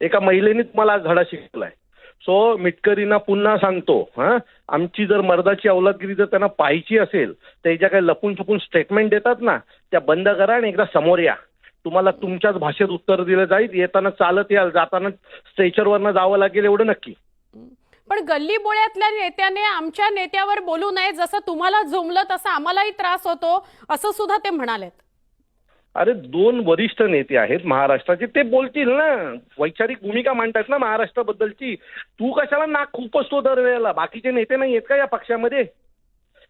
एका महिलेने तुम्हाला धडा शिकवलाय. सो मिटकरींना पुन्हा सांगतो हा आमची जर मर्दाची अवलादगिरी जर त्यांना पाहायची असेल तर ज्या काही लपून छपून स्टेटमेंट देतात ना त्या बंद करा आणि एकदा समोर या. तुम्हाला तुमच्याच भाषेत उत्तर दिलं जाईल येताना चालत याल जाताना स्ट्रेचरवरनं जावं लागेल एवढं नक्की. पण गल्ली बोळ्यातल्या नेत्याने आमच्या नेत्यावर बोलू नये जसं तुम्हाला झुमलं तसं आम्हालाही त्रास होतो असं सुद्धा ते म्हणालेत. अरे दोन वरिष्ठ नेते आहेत महाराष्ट्राचे ते बोलतील ना. वैचारिक भूमिका मांडतात ना महाराष्ट्राबद्दलची. तू कशाला नाक खूपच दरवेळेला बाकीचे नेते नाही आहेत का या पक्षामध्ये?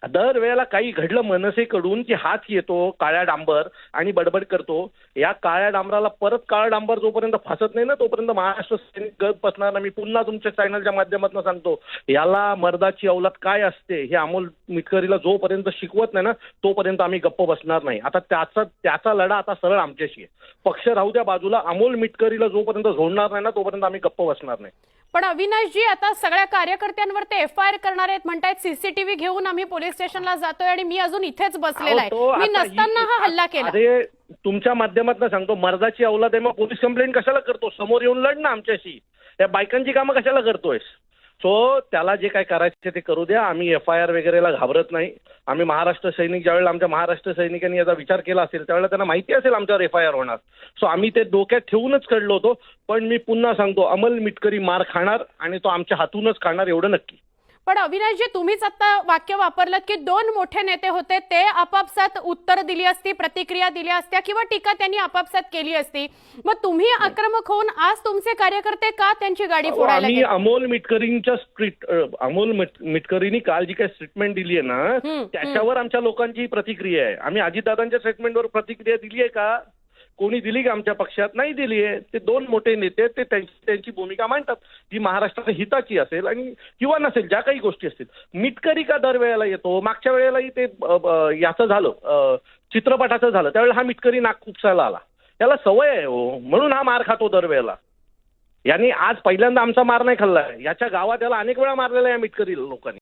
दरवेळेला काही घडलं मनसेकडून की हात येतो काळ्या डांबर आणि बडबड करतो. या काळ्या डांबराला परत काळा डांबर जोपर्यंत फासत नाही ना तोपर्यंत महाराष्ट्र सैनिक गप बसणार नाही. मी पुन्हा तुमच्या चॅनलच्या माध्यमातून सांगतो याला मर्दाची अवलाद काय असते हे अमोल मिटकरीला जोपर्यंत शिकवत नाही ना तोपर्यंत आम्ही गप्प बसणार नाही. आता त्याचा त्याचा लढा आता सरळ आमच्याशी आहे. पक्ष राहू त्या बाजूला अमोल मिटकरीला जोपर्यंत झोडणार नाही ना तोपर्यंत आम्ही गप्प बसणार नाही. पण अविनाशजी आता सगळ्या कार्यकर्त्यांवर ते एफ आय आर करणार आहेत. म्हणतायत सीसीटीव्ही घेऊन आम्ही पोलीस स्टेशनला जातोय आणि मी अजून इथेच बसलेला आहे. मी नसताना ही- हल्ला केला. अरे तुमच्या माध्यमातून सांगतो मर्दाची अवलाद आहे मग पोलीस कंप्लेंट कशाला करतो? समोर येऊन लढ ना आमच्याशी. या बायकांची कामं कशाला करतोयस? सो त्याला जे काय करायचे ते करू द्या. आम्ही एफ आय आर वगैरेला घाबरत नाही. आम्ही महाराष्ट्र सैनिक ज्यावेळेला आमच्या महाराष्ट्र सैनिकांनी याचा विचार केला असेल त्यावेळेला त्यांना माहिती असेल आमच्यावर एफ आय आर होणार. सो आम्ही ते डोक्यात ठेवूनच कळलो होतो. पण मी पुन्हा सांगतो अमल मिटकरी मार खाणार आणि तो आमच्या हातूनच खाणार एवढं नक्की. पण अविनाशजी तुम्हीच आता वाक्य वापरलं की दोन मोठे नेते होते ते आपापसात उत्तर दिली असती प्रतिक्रिया दिल्या असत्या किंवा टीका त्यांनी आपापसात केली असती. मग तुम्ही आक्रमक होऊन आज तुमचे कार्यकर्ते का त्यांची गाडी फोडायला? अमोल मिटकरींच्या स्ट्रीट अमोल मिट- मिटकरींनी काल जी काही स्टेटमेंट दिली आहे ना त्याच्यावर आमच्या लोकांची प्रतिक्रिया आहे. आम्ही अजितदादांच्या स्टेटमेंटवर प्रतिक्रिया दिली आहे का? कोणी दिली का आमच्या पक्षात? नाही दिली आहे. ते दोन मोठे नेते ते त्यांची त्यांची भूमिका मांडतात. जी महाराष्ट्राच्या हिताची असेल आणि किंवा नसेल ज्या काही गोष्टी असतील. मिटकरी का दरवेळेला येतो? मागच्या वेळेलाही ते याचं झालं. चित्रपटाचं झालं. त्यावेळेला हा मिटकरी नाक खुपसायला आला. त्याला सवय आहे हो. म्हणून हा मार खातो दरवेळेला. यांनी आज पहिल्यांदा आमचा मार नाही खाल्लाय याच्या गावात याला अनेक वेळा मारलेला आहे मिटकरी लोकांनी.